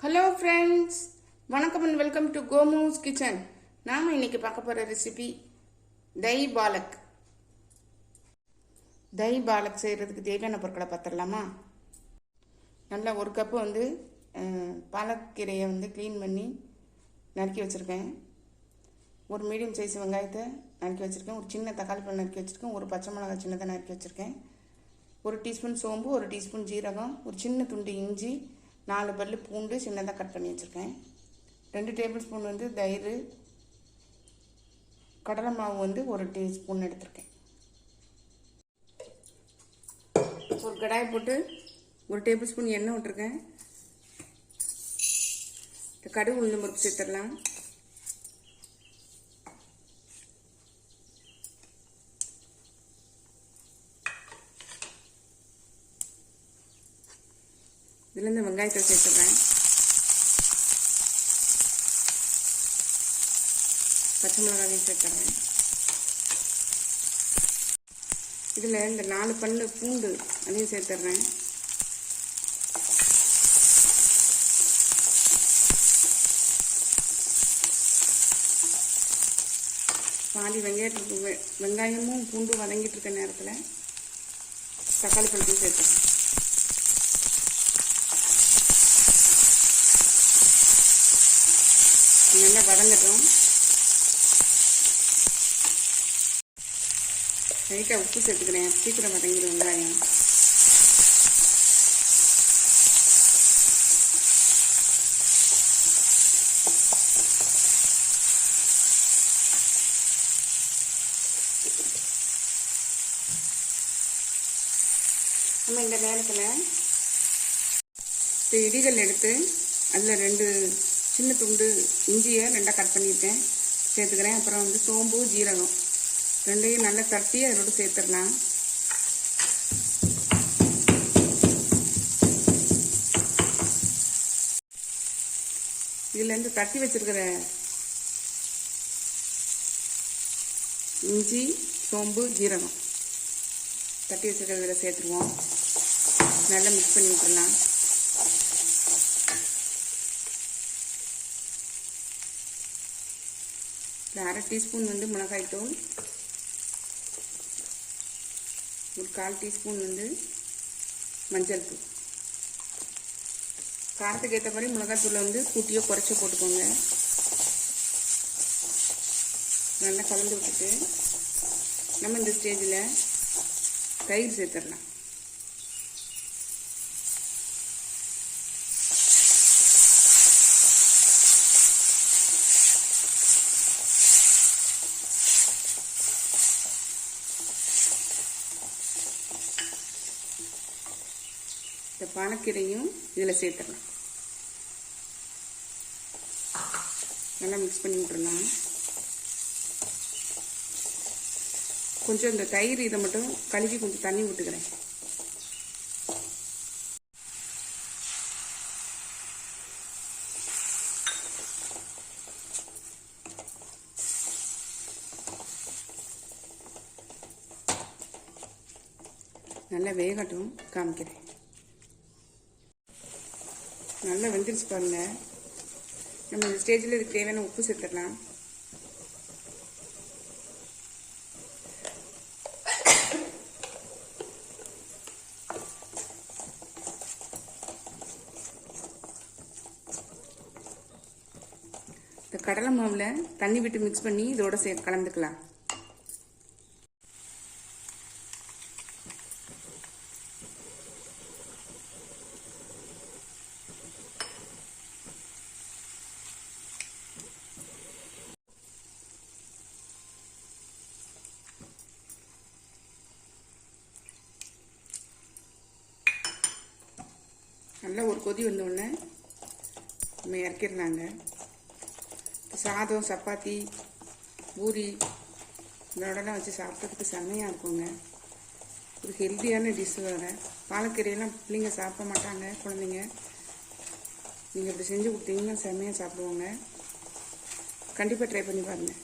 Hello friends வணக்கம் and welcome to Gomu's kitchen நாம் இன்னைக்கு பார்க்க போகிற ரெசிபி தை பாலக் தை பாலக் செய்கிறதுக்கு தேவையான பொருட்களை பார்த்துடலாமா? நல்லா ஒரு கப்பு வந்து பாலக்கீரையை வந்து க்ளீன் பண்ணி நறுக்கி வச்சுருக்கேன். ஒரு மீடியம் சைஸ் வெங்காயத்தை நறுக்கி வச்சுருக்கேன். ஒரு சின்ன தக்காளி பழம் நறுக்கி வச்சுருக்கேன். ஒரு பச்சை மிளகாய் சின்னதாக நறுக்கி வச்சுருக்கேன். ஒரு டீஸ்பூன் சோம்பு ஒரு டீஸ்பூன் ஜீரகம் ஒரு சின்ன துண்டு இஞ்சி நாலு பல்லு பூண்டு சின்னதாக கட் பண்ணி வச்சுருக்கேன். ரெண்டு டேபிள் ஸ்பூன் வந்து தயிர். கடலை மாவு வந்து ஒரு டீஸ்பூன் எடுத்திருக்கேன். ஒரு கடாயை போட்டு ஒரு டேபிள் ஸ்பூன் எண்ணெய் விட்டுருக்கேன். இந்த கடுகு உளுந்து முறுக்கு சேர்த்துடலாம். இதில் இந்த வெங்காயத்தை சேர்த்துடுறேன். பச்சை மிளகாவையும் சேர்த்துறேன் இதில் இந்த நாலு பல் பூண்டு அதையும் சேர்த்துடுறேன். பாதி வெங்காயத்துக்கு வெங்காயமும் பூண்டும் வதங்கிட்டு இருக்க நேரத்தில் தக்காளி பழத்தையும் சேர்த்துறேன் நல்லா வதங்கட்டும். லைட்டாக உப்பு சேர்த்துக்கிறேன். சீக்கிரம் வதங்கிடும் வெங்காயம். நம்ம இந்த நேரத்தில் இந்த இடிகள் எடுத்து அதில் ரெண்டு சின்ன துண்டு இஞ்சியை ரெண்டாக கட் பண்ணியிருக்கேன். சேர்த்துக்கிறேன். அப்புறம் வந்து சோம்பு ஜீரகம். ரெண்டையும் நல்லா தட்டி அதோடு சேர்த்துடலாம். இதுலேருந்து தட்டி வச்சிருக்கிற இஞ்சி சோம்பு ஜீரகம் தட்டி வச்சிருக்கிறதுல சேர்த்துருவோம். நல்லா மிக்ஸ் பண்ணி விட்டுடலாம் இந்த அரை டீஸ்பூன் வந்து மிளகாய் தூள் ஒரு கால் டீஸ்பூன் வந்து மஞ்சள் தூள். காரத்துக்கு ஏற்ற மாதிரி மிளகாய் தூளை வந்து கூட்டியோ குறைச்சோ போட்டுக்கோங்க. நல்லா கலந்து விட்டுட்டு நம்ம இந்த ஸ்டேஜில் தயிர் சேர்த்துடலாம். இந்த பாலக்கீரையும் இதில் சேர்த்துடலாம். நல்லா மிக்ஸ் பண்ணி விட்டுருலாம் கொஞ்சம் இந்த தயிர் இதை மட்டும் கழுவி கொஞ்சம் தண்ணி விட்டுக்கிறேன் நல்லா வேகட்டும் காமிக்கிறேன். நல்லா வெந்துருச்சு பாருங்க. நம்ம இந்த ஸ்டேஜில் இதுக்கு தேவையான உப்பு சேர்த்துடலாம். இந்த கடலை மாவில் தண்ணி விட்டு மிக்ஸ் பண்ணி இதோட சே கலந்துக்கலாம். நல்லா ஒரு கொதி வந்தோடனே நம்ம இறக்கிடலாங்க. சாதம் சப்பாத்தி பூரி இதோடலாம் வச்சு சாப்பிட்றதுக்கு செம்மையாக இருக்குங்க. ஒரு ஹெல்த்தியான டிஷ் வேறு. பாலக்கீரையெல்லாம் பிள்ளைங்க சாப்பிட மாட்டாங்க குழந்தைங்க. நீங்கள் இப்படி செஞ்சு கொடுத்தீங்கன்னா செம்மையாக சாப்பிடுவோங்க. கண்டிப்பாக ட்ரை பண்ணி பாருங்கள்